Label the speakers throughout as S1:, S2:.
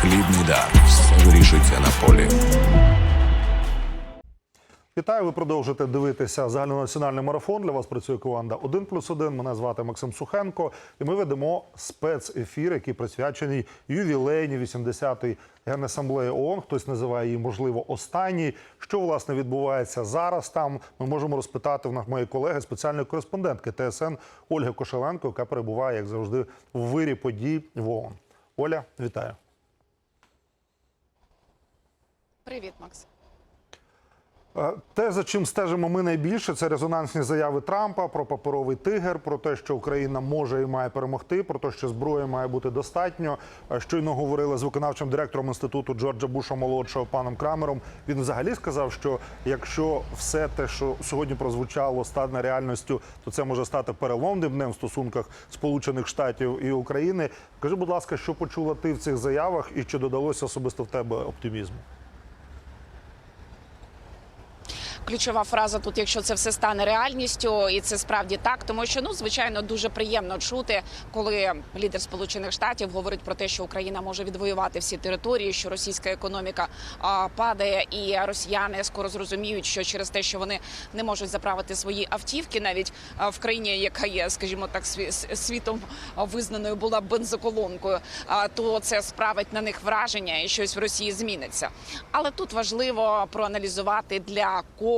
S1: Хлібний дар. Вирішується на полі.
S2: Вітаю, ви продовжуєте дивитися загальнонаціональний марафон. Для вас працює команда 1 плюс 1. Мене звати Максим Сухенко. І ми ведемо спецефір, який присвячений ювілейні 80-ї Генасамблеї ООН. Хтось називає її, можливо, останній. Що власне відбувається зараз? Там ми можемо розпитати в моєї колеги, спеціальної кореспондентки ТСН Ольги Кошеленко, яка перебуває, як завжди, в вирі подій в ООН. Оля, вітаю.
S3: Привіт, Макс.
S2: Е, Те, за чим стежимо ми найбільше, це резонансні заяви Трампа про паперовий тигр, про те, що Україна може і має перемогти, про те, що зброї має бути достатньо. Е, Щойно говорили з виконавчим директором інституту Джорджа Буша молодшого паном Крамером. Він взагалі сказав, що якщо все те, що сьогодні прозвучало, стане реальністю, то це може стати переломним днем в стосунках Сполучених Штатів і України. Кажи, будь ласка, що почула ти в цих заявах, і чи додалося особисто в тебе оптимізму?
S3: Ключова фраза тут, якщо це все стане реальністю, і це справді так, тому що ну звичайно дуже приємно чути, коли лідер Сполучених Штатів говорить про те, що Україна може відвоювати всі території, що російська економіка а, падає, і росіяни скоро зрозуміють, що через те, що вони не можуть заправити свої автівки, навіть а, в країні, яка є, скажімо так, сві- світом визнаною була бензоколонкою, а, то це справить на них враження, і щось в Росії зміниться. Але тут важливо проаналізувати для кого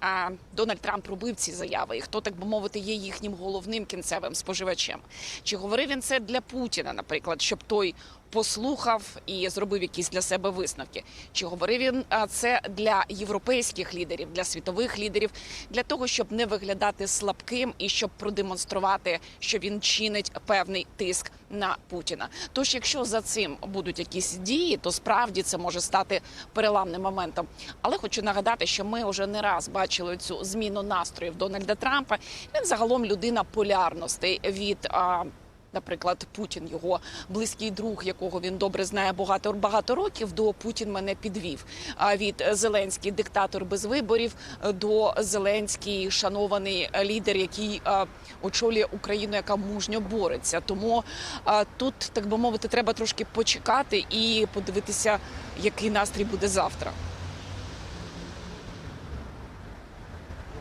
S3: а, Дональд Трамп робив ці заяви, і хто так би мовити є їхнім головним кінцевим споживачем. Чи говорив він це для Путіна, наприклад, щоб той послухав і зробив якісь для себе висновки? Чи говорив він це для європейських лідерів, для світових лідерів, для того, щоб не виглядати слабким і щоб продемонструвати, що він чинить певний тиск на Путіна? Тож, якщо за цим будуть якісь дії, то справді це може стати переламним моментом. Але хочу нагадати, що ми вже не раз бачили цю зміну настроїв Дональда Трампа. Він загалом людина полярностей від. Наприклад, Путін, його близький друг, якого він добре знає багато багато років, до Путін мене підвів. А від Зеленський диктатор без виборів до Зеленський шанований лідер, який а, очолює Україну, яка мужньо бореться. Тому а, тут, так би мовити, треба трошки почекати і подивитися, який настрій буде завтра.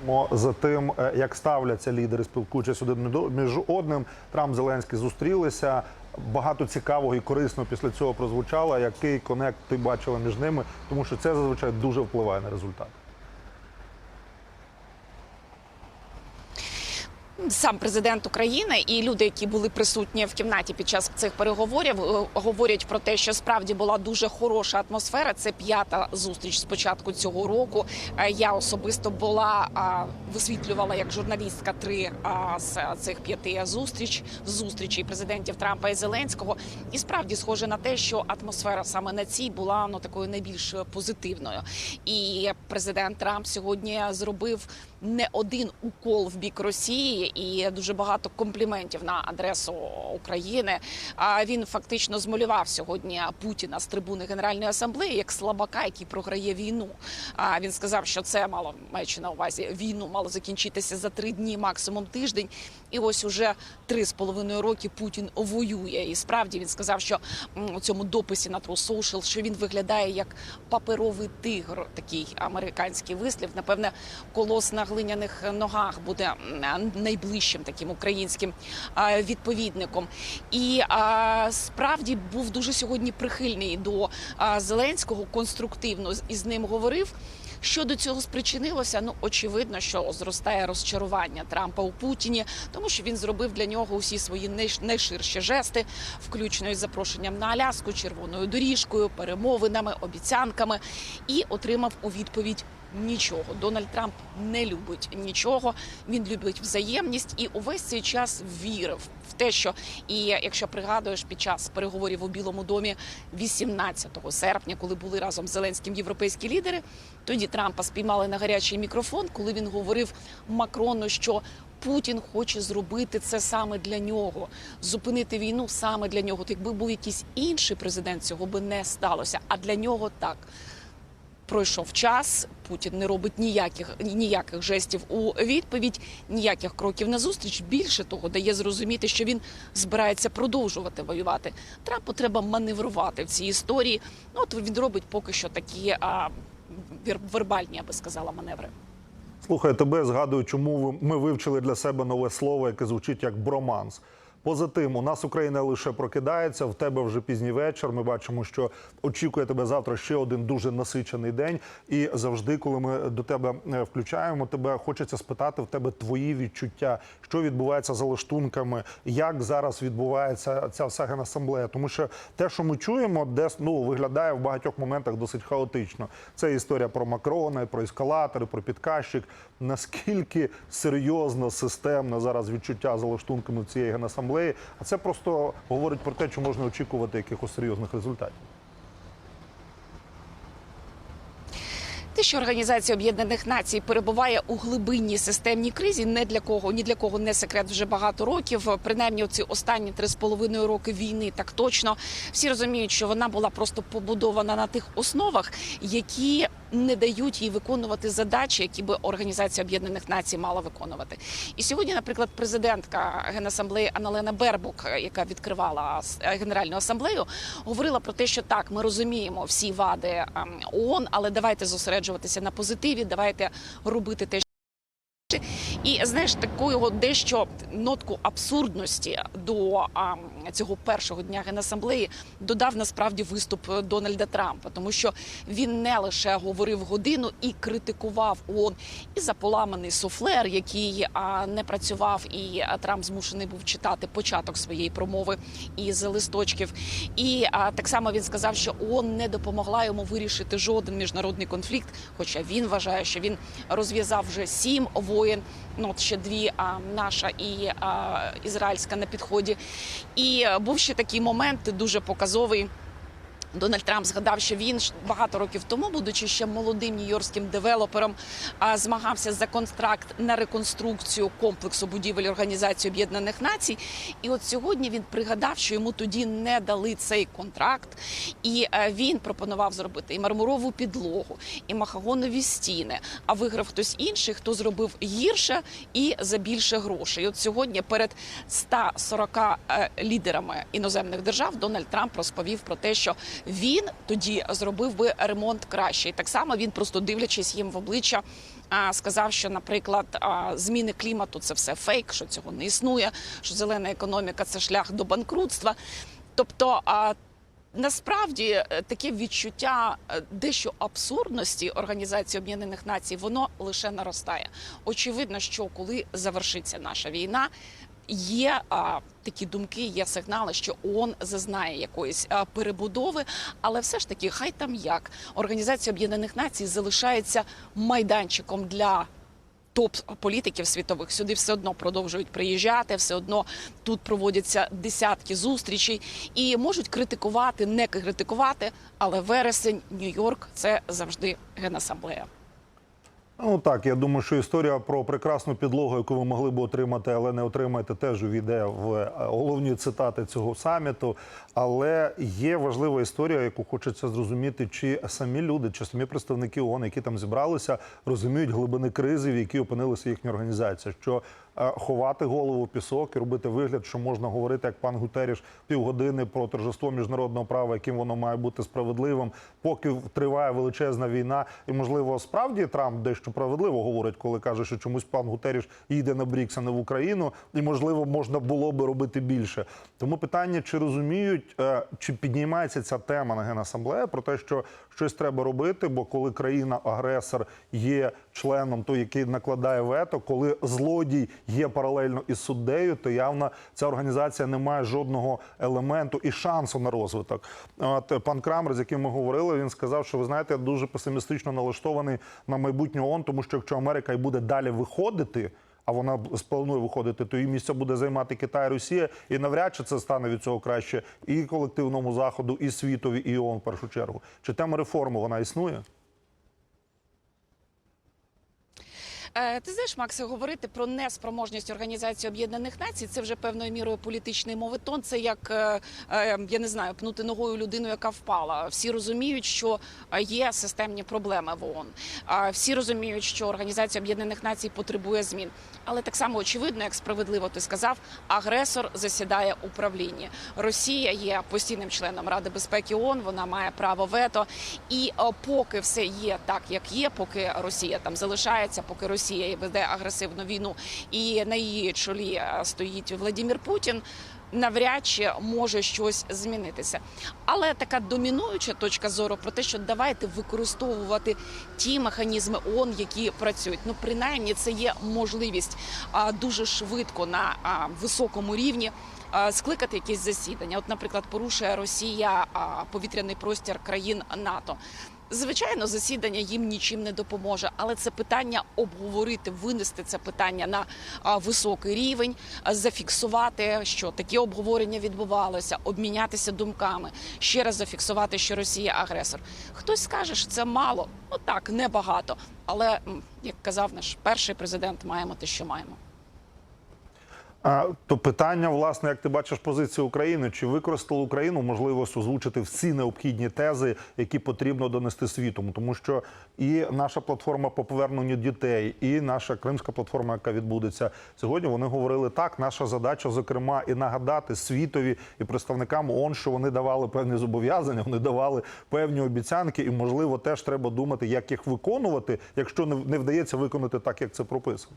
S2: Мо за тим, е, як ставляться лідери, спілкуючись один між одним. Трамп Зеленський зустрілися. Багато цікавого і корисного після цього прозвучало. Який конект ти бачила між ними, тому що це зазвичай дуже впливає на результат.
S3: Сам президент України і люди, які були присутні в кімнаті під час цих переговорів, е, говорять про те, що справді була дуже хороша атмосфера. Це п'ята зустріч з початку цього року. Е, Я особисто була висвітлювала як журналістка три з цих п'яти зустріч зустрічей президентів Трампа і Зеленського. І справді схоже на те, що атмосфера саме на цій була ну такою найбільш позитивною. І президент Трамп сьогодні зробив не один укол в бік Росії і дуже багато компліментів на адресу України. А він фактично змалював сьогодні Путіна з трибуни Генеральної асамблеї як слабака, який програє війну. А він сказав, що це мало маючи на увазі війну, мало закінчитися за три дні, максимум тиждень. І ось уже три з половиною роки Путін воює. І справді він сказав, що у цьому дописі на True Social, що він виглядає як паперовий тигр, такий американський вислів. Напевне, колос на глиняних ногах буде найближчим таким українським відповідником. І справді був дуже сьогодні прихильний до Зеленського, конструктивно із ним говорив. Що до цього спричинилося? Ну очевидно, що зростає розчарування Трампа у Путіні, тому що він зробив для нього усі свої найш- найширші жести, включно із запрошенням на Аляску, червоною доріжкою, перемовинами, обіцянками, і отримав у відповідь. Нічого Дональд Трамп не любить нічого. Він любить взаємність і увесь цей час вірив в те, що і якщо пригадуєш під час переговорів у Білому домі 18 серпня, коли були разом з Зеленським європейські лідери, тоді Трампа спіймали на гарячий мікрофон, коли він говорив Макрону, що Путін хоче зробити це саме для нього, зупинити війну саме для нього. От якби був якийсь інший президент, цього би не сталося. А для нього так. Пройшов час, Путін не робить ніяких ніяких жестів у відповідь, ніяких кроків на зустріч. Більше того, дає зрозуміти, що він збирається продовжувати воювати. Трампу треба маневрувати в цій історії. Ну от він робить поки що такі а, вер- вербальні, я би сказала, маневри.
S2: Слухай, тебе згадую, чому ми вивчили для себе нове слово, яке звучить як броманс. Поза тим, у нас Україна лише прокидається. В тебе вже пізній вечір. Ми бачимо, що очікує тебе завтра ще один дуже насичений день. І завжди, коли ми до тебе е, включаємо, тебе хочеться спитати в тебе твої відчуття, що відбувається за лаштунками, як зараз відбувається ця вся генасамблея. Тому що те, що ми чуємо, десь ну виглядає в багатьох моментах досить хаотично. Це історія про Макрона, про ескалатори, про підказчик. Наскільки серйозно, системно зараз відчуття за лаштунками цієї генасамблеї, а це просто говорить про те, що можна очікувати якихось серйозних результатів.
S3: Те, що Організація Об'єднаних Націй перебуває у глибинній системній кризі, не для кого ні для кого не секрет вже багато років. Принаймні, ці останні три з половиною роки війни, так точно всі розуміють, що вона була просто побудована на тих основах, які не дають їй виконувати задачі, які би Організація Об'єднаних Націй мала виконувати. І сьогодні, наприклад, президентка Генасамблеї Аналена Бербук, яка відкривала Генеральну асамблею, говорила про те, що так, ми розуміємо всі вади ем, ООН, але давайте зосереджуватися на позитиві, давайте робити те, і знаєш, такого дещо нотку абсурдності до а, цього першого дня генасамблеї додав насправді виступ Дональда Трампа, тому що він не лише говорив годину і критикував ООН і за поламаний суфлер, який не працював, і Трамп змушений був читати початок своєї промови із листочків. І так само він сказав, що ООН не допомогла йому вирішити жоден міжнародний конфлікт. Хоча він вважає, що він розв'язав вже сім воєн. Ну от ще дві а, наша і а, ізраїльська на підході. І е, був ще такий момент дуже показовий. Дональд Трамп згадав, що він багато років тому, будучи ще молодим нью-йоркським девелопером, змагався за контракт на реконструкцію комплексу будівель Організації Об'єднаних Націй. І от сьогодні він пригадав, що йому тоді не дали цей контракт, і е, він пропонував зробити і мармурову підлогу, і махагонові стіни. А виграв хтось інший, хто зробив гірше і за більше грошей. І от сьогодні перед 140 е, лідерами іноземних держав Дональд Трамп розповів про те, що він тоді зробив би ремонт краще. І так само він просто дивлячись їм в обличчя. Сказав, що, наприклад, зміни клімату це все фейк, що цього не існує, що зелена економіка це шлях до банкрутства. Тобто, насправді е, таке відчуття е, дещо абсурдності Організації Об'єднаних Націй воно лише наростає. Очевидно, що коли завершиться наша війна. Є а, такі думки, є сигнали, що ООН зазнає якоїсь а, перебудови, але все ж таки, хай там як Організація Об'єднаних Націй залишається майданчиком для топ-політиків світових. Сюди все одно продовжують приїжджати, все одно тут проводяться десятки зустрічей і можуть критикувати, не критикувати, але вересень, Нью-Йорк це завжди генасамблея.
S2: Ну так, я думаю, що історія про прекрасну підлогу, яку ви могли б отримати, але не отримаєте, теж увійде в е, головні цитати цього саміту. Але є важлива історія, яку хочеться зрозуміти, чи самі люди, чи самі представники ООН, які там зібралися, розуміють глибини кризи, в якій опинилася їхня організація. Що ховати голову пісок і робити вигляд, що можна говорити, як пан Гутеріш, півгодини про торжество міжнародного права, яким воно має бути справедливим, поки триває величезна війна, і можливо справді Трамп дещо справедливо говорить, коли каже, що чомусь пан Гутеріш їде на Брікс, а не в Україну, і можливо можна було би робити більше. Тому питання, чи розуміють, е, чи піднімається ця тема на генасамблеї про те, що щось треба робити, бо коли країна-агресор є членом, той, який накладає вето, коли злодій є паралельно із суддею, то явно ця організація не має жодного елементу і шансу на розвиток. От е, пан Крамер, з яким ми говорили, він сказав, що ви знаєте, я дуже песимістично налаштований на майбутнє ООН, тому що якщо Америка і буде далі виходити. А вона планує виходити, то її місце буде займати Китай, Росія, і навряд чи це стане від цього краще і колективному заходу, і світові, і ООН в першу чергу. Чи тема реформи вона існує?
S3: Ти знаєш, Максе, говорити про неспроможність Організації Об'єднаних Націй це вже певною мірою політичний моветон. Це як е, е, я не знаю, пнути ногою людину, яка впала. Всі розуміють, що е, є системні проблеми в ООН. Всі розуміють, що Організація Об'єднаних Націй потребує змін. Але так само очевидно, як справедливо ти сказав, агресор засідає у правлінні. Росія є постійним членом Ради безпеки ООН, Вона має право вето. І е, поки все є так, як є, поки Росія там залишається, поки Росія веде агресивну війну, і на її чолі е, стоїть Владимир Путін. Навряд чи може щось змінитися, але така домінуюча точка зору про те, що давайте використовувати ті механізми ООН, які працюють. Ну принаймні, це є можливість а, дуже швидко на а, високому рівні скликати якісь засідання. От, наприклад, порушує Росія повітряний простір країн НАТО. Звичайно, засідання їм нічим не допоможе, але це питання обговорити, винести це питання на високий рівень, зафіксувати, що такі обговорення відбувалося, обмінятися думками, ще раз зафіксувати, що Росія агресор. Хтось скаже, що це мало, ну так, небагато. Але як казав наш перший президент, маємо те, що маємо.
S2: А, то питання, власне, як ти бачиш позицію України, чи використала Україну можливість озвучити всі необхідні тези, які потрібно донести світу? Тому що і наша платформа по поверненню дітей, і наша кримська платформа, яка відбудеться сьогодні, вони говорили так. Наша задача, зокрема, і нагадати світові і представникам ООН, що вони давали певні зобов'язання, вони давали певні обіцянки, і можливо теж треба думати, як їх виконувати, якщо не вдається виконати так, як це прописано.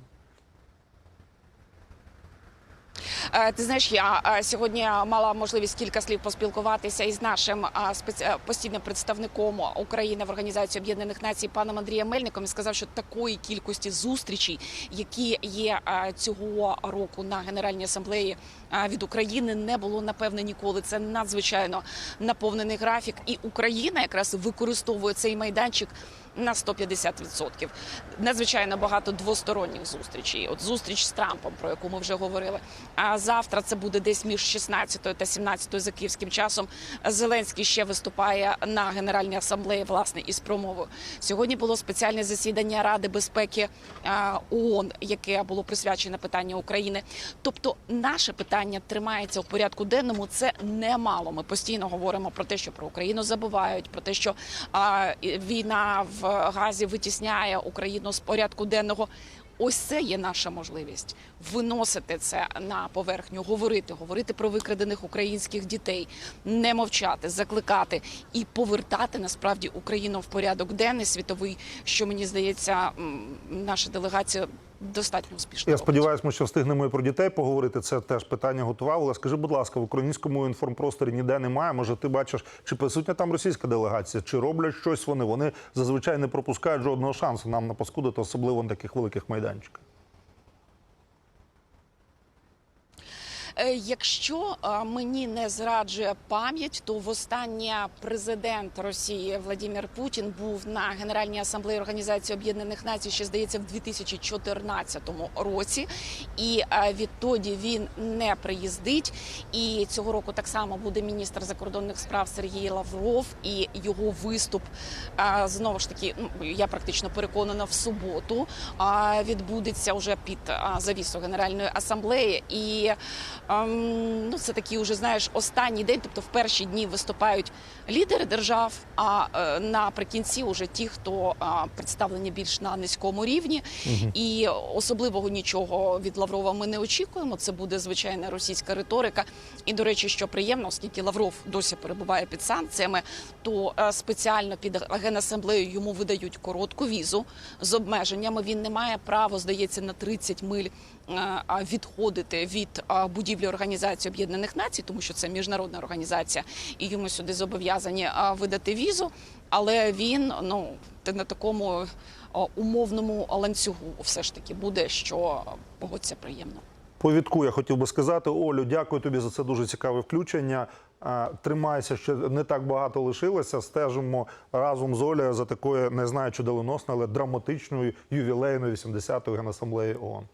S3: Ти знаєш, я е, сьогодні мала можливість кілька слів поспілкуватися із нашим е, е, постійним представником України в Організації Об'єднаних Націй паном Андрієм Мельником. і Сказав, що такої кількості зустрічей, які є е, цього року на Генеральній асамблеї е, від України, не було напевне ніколи. Це надзвичайно наповнений графік, і Україна якраз використовує цей майданчик. На 150%. Надзвичайно багато двосторонніх зустрічей. От зустріч з Трампом, про яку ми вже говорили. А завтра це буде десь між 16 та 17 за київським часом. Зеленський ще виступає на Генеральній асамблеї власне із промовою. Сьогодні було спеціальне засідання Ради безпеки ООН, яке було присвячене питанню України. Тобто, наше питання тримається у порядку денному. Це немало. Ми постійно говоримо про те, що про Україну забувають, про те, що війна в Газі витісняє Україну з порядку денного. Ось це є наша можливість виносити це на поверхню, говорити, говорити про викрадених українських дітей, не мовчати, закликати і повертати насправді Україну в порядок денний світовий, що мені здається, наша делегація достатньо успішно.
S2: Я сподіваюся, ми ще встигнемо і про дітей поговорити. Це теж питання готував. Але скажи, будь ласка, в українському інформпросторі ніде немає. Може, ти бачиш, чи присутня там російська делегація, чи роблять щось вони? Вони зазвичай не пропускають жодного шансу нам напаскудити, особливо на таких великих майданчиках.
S3: Якщо е, мені не зраджує пам'ять, то востаннє президент Росії Владимир Путін був на Генеральній асамблеї Організації Об'єднаних Націй, ще здається, в 2014 році. І е, відтоді він не приїздить. І цього року так само буде міністр закордонних справ Сергій Лавров. І його виступ е, знову ж таки, ну я практично переконана в суботу. е, Відбудеться вже під е, завісу Генеральної асамблеї. І ну, це такий уже знаєш останній день. Тобто в перші дні виступають лідери держав. А е, наприкінці уже ті, хто представлені більш на низькому рівні, і особливого нічого від Лаврова ми не очікуємо. Це буде звичайна російська риторика. І до речі, що приємно, оскільки Лавров досі перебуває під санкціями, то е, спеціально під генасамблею йому видають коротку візу з обмеженнями. Він не має права, здається, на 30 миль відходити від будівлі Організації Об'єднаних Націй, тому що це міжнародна організація, і йому сюди зобов'язані видати візу. Але він ну на такому умовному ланцюгу все ж таки буде, що погодься приємно.
S2: Повідку я хотів би сказати, Олю, дякую тобі за це дуже цікаве включення. Е, Тримайся, ще не так багато лишилося. Стежимо разом з Олею за такою, не знаю, чи доленосною, але драматичною ювілейною 80-ї генасамблеї ООН.